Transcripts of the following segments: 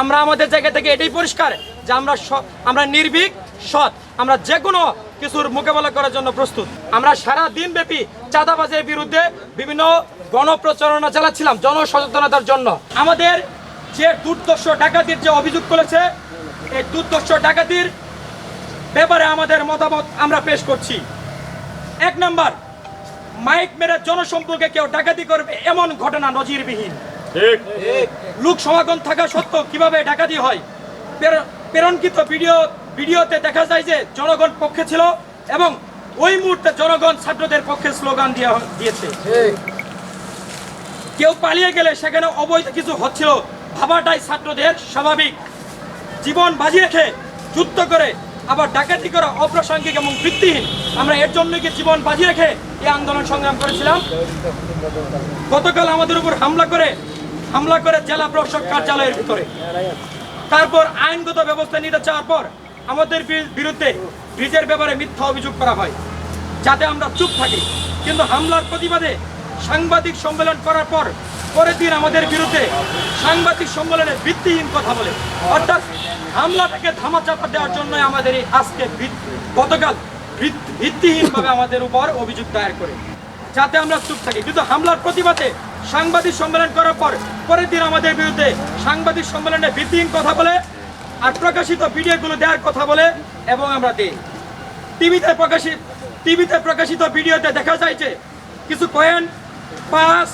আমরা আমাদের জায়গা থেকে এটাই পরিষ্কার যে আমরা আমরা নির্ভীক, সৎ, আমরা যে কোনো কিছুর মোকাবেলা করার জন্য প্রস্তুত। আমরা সারা দিন ব্যাপী চাঁদাবাজের বিরুদ্ধে বিভিন্ন গণপ্রচারণা চালাচ্ছিলাম জনসচেতনতার জন্য। আমাদের যে দুর্দর্শ ডাকাতির যে অভিযোগ করেছে, এই দুর্দর্শ ডাকাতির ব্যাপারে আমাদের মতামত আমরা পেশ করছি। এক নাম্বার, মাইক মেরে জনসম্পর্কে কেউ ডাকাতি করবে এমন ঘটনা নজিরবিহীন। লোক সমাগম থাকা সত্ত্বেও কীভাবে ডাকাতি হয়? প্রের- প্রেরণকৃত ভিডিও ভিডিওতে দেখা যায় যে জনগণ পক্ষে ছিল এবং ওই মুহূর্তে জনগণ ছাত্রদের পক্ষে স্লোগান দিয়ে দিয়েছে। কেউ পালিয়ে গেলে সেখানে অবৈধ কিছু হচ্ছিল ভাবাটাই ছাত্রদের স্বাভাবিক। জীবন বাজি রেখে যুদ্ধ করে আবার ডাকাতি করা অপ্রাসঙ্গিক এবং ভিত্তিহীন। আমরা এর জন্য কি জীবন বাজি রেখে এই আন্দোলন সংগ্রাম করেছিলাম? গতকাল আমাদের উপর হামলা করে হামলা করে জেলা প্রশাসক কার্যালয়ের ভিতরে। তারপর আইনগত ব্যবস্থা নিতে চাওয়ার পর আমাদের বিরুদ্ধে ব্রিজের ব্যাপারে মিথ্যা অভিযোগ করা হয়, যাতে আমরা চুপ থাকি। কিন্তু হামলার প্রতিবাদে সাংবাদিক সম্মেলন করার পর পরের দিন আমাদের বিরুদ্ধে সাংবাদিক সম্মেলনে ভিত্তিহীন কথা বলে। অর্থাৎ হামলাটাকে ধামাচাপা দেওয়ার জন্য আমাদের এই আজকে গতকাল ভিত- ভিত্তিহীনভাবে আমাদের উপর অভিযোগ দায়ের করে, যাতে আমরা চুপ থাকি। কিন্তু হামলার প্রতিবাদে সাংবাদিক সম্মেলন করার পর, পরের দিন আমাদের বিরুদ্ধে সাংবাদিক সম্মেলনে ভিত্তিহীন কথা বলে আর প্রকাশিত ভিডিওগুলো দেওয়ার কথা বলে এবং আমরা দিই। টিভিতে প্রকাশিত টিভিতে প্রকাশিত ভিডিওতে দেখা যায় যে কিছু কয়েন, পাঁচ,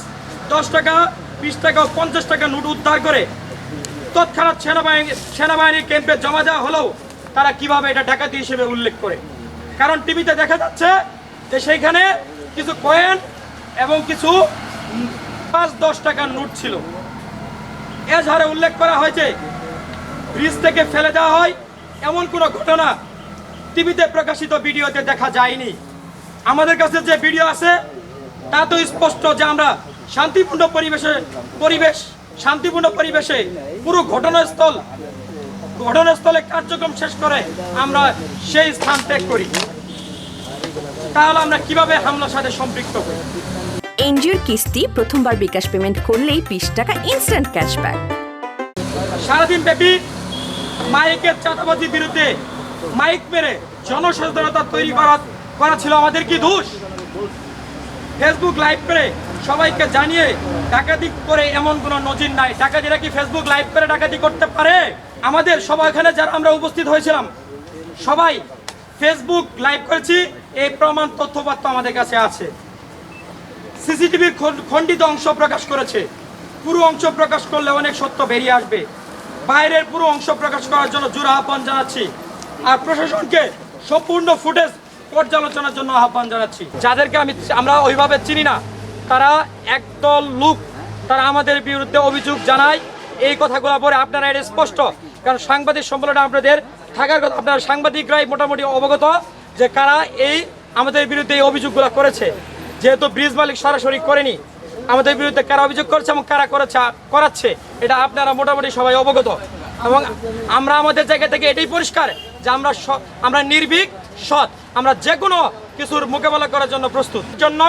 দশ টাকা, বিশ টাকা পঞ্চাশ টাকা নোট উদ্ধার করে তৎক্ষণাৎ সেনাবাহিনী সেনাবাহিনীর ক্যাম্পে জমা দেওয়া হলেও তারা কীভাবে এটা ডাকাতি হিসেবে উল্লেখ করে? কারণ টিভিতে দেখা যাচ্ছে যে সেইখানে কিছু কয়েন এবং কিছু পাঁচ দশ টাকার নোট ছিল। এজাহারে উল্লেখ করা হয়েছে, ব্রিজ থেকে ফেলে দেওয়া হয় এমন কোনো ঘটনা টিভিতে প্রকাশিত ভিডিওতে দেখা যায়নি। আমাদের কাছে যে ভিডিও আছে, তা তো স্পষ্ট যে আমরা শান্তিপূর্ণ পরিবেশে, পরিবেশ, শান্তিপূর্ণ পরিবেশে পুরো ঘটনাস্থল, ঘটনাস্থলে কার্যক্রম শেষ করে আমরা সেই স্থান ত্যাগ করি। তাহলে আমরা কীভাবে হামলার সাথে সম্পৃক্ত করি এনজিওর কিস্তি প্রথমবার বিকাশ পেমেন্ট করলেই বিশ টাকা ইনস্ট্যান্ট ক্যাশব্যাক সারাদিন ব্যাপী মাইকের চাঁদাবাজির বিরুদ্ধে মাইক মেরে জনসচেতনতা তৈরি করা করা ছিল আমাদের কি দোষ? ফেসবুক লাইভ করে সবাইকে জানিয়ে ডাকাতি করে এমন কোনো নজির নাই। ডাকাতিরা কি ফেসবুক লাইভ করে ডাকাতি করতে পারে? আমাদের সবাই এখানে যারা আমরা উপস্থিত হয়েছিলাম, সবাই ফেসবুক লাইভ করেছি। এই প্রমাণ, তথ্যপাত্র আমাদের কাছে আছে। সিসিটিভির খণ্ডিত অংশ প্রকাশ করেছে। পুরো অংশ প্রকাশ করলে অনেক সত্য বেরিয়ে আসবে। বাইরের পুরো অংশ প্রকাশ করার জন্য জোর আহ্বান জানাচ্ছি। আর প্রশাসনকে সম্পূর্ণ ফুটেজ পর্যালোচনার জন্য আহ্বান জানাচ্ছি। যাদেরকে আমি আমরা ওইভাবে চিনি না, তারা একদল লোক, তারা আমাদের বিরুদ্ধে অভিযোগ জানায়। এই কথাগুলো পরে আপনারা এটা স্পষ্ট, কারণ সাংবাদিক সম্মেলনে আপনাদের থাকার কথা আপনারা সাংবাদিকরাই মোটামুটি অবগত যে কারা এই আমাদের বিরুদ্ধে এই অভিযোগগুলো করেছে। যেহেতু ব্রিজ মালিক সরাসরি করেনি, আমাদের বিরুদ্ধে কারা অভিযোগ করছে এবং কারা করেছে, করাচ্ছে, এটা আপনারা মোটামুটি সবাই অবগত। এবং আমরা আমাদের জায়গা থেকে এটাই পরিষ্কার যে আমরা আমরা নির্ভীক, সৎ, আমরা যে কোনো কিছুর মোকাবেলা করার জন্য প্রস্তুত। জন্য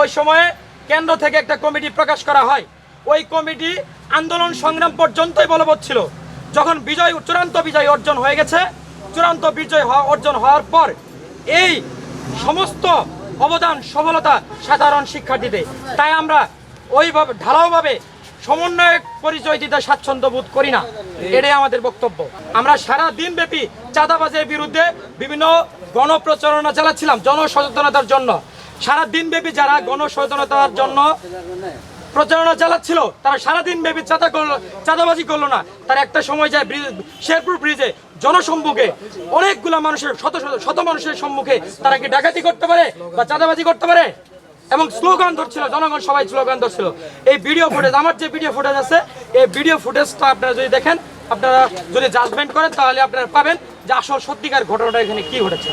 ওই সময়ে কেন্দ্র থেকে একটা কমিটি প্রকাশ করা হয়। ওই কমিটি আন্দোলন সংগ্রাম পর্যন্তই বলবৎ ছিল। যখন বিজয়, চূড়ান্ত বিজয় অর্জন হয়ে গেছে, চূড়ান্ত বিজয় অর্জন হওয়ার পর এই সমস্ত অবদান, সফলতা সাধারণ শিক্ষার্থীদের তাই আমরা ওইভাবে, ঢালাওভাবে সমন্বয়ক পরিচয় দিতে স্বাচ্ছন্দ্য বোধ করি না। এটাই আমাদের বক্তব্য। আমরা সারা দিন ব্যাপী চাঁদাবাজের বিরুদ্ধে বিভিন্ন গণপ্রচারণা চালাচ্ছিলাম জনসচেতনতার জন্য। সারা দিন ব্যাপী যারা গণসচেতনতার জন্য প্রচারণা চালাচ্ছিল, তারা সারাদিন ব্যাপী চাঁদা করল, চাঁদাবাজি করল না। তার একটা সময় যায় শেরপুর ব্রিজে জনসম্মুখে অনেকগুলা মানুষের, শত শত শত মানুষের সম্মুখে তারা কি ডাকাতি করতে পারে বা চাঁদাবাজি করতে পারে? এবং স্লোগান ধরছিল, জনগণ সবাই স্লোগান ধরছিল। এই ভিডিও ফুটেজ আমার যে ভিডিও ফুটেজ আছে, এই ভিডিও ফুটেজটা আপনারা যদি দেখেন, আপনারা যদি জাজমেন্ট করেন, তাহলে আপনারা পাবেন যে আসল সত্যিকার ঘটনাটা এখানে কি ঘটেছে।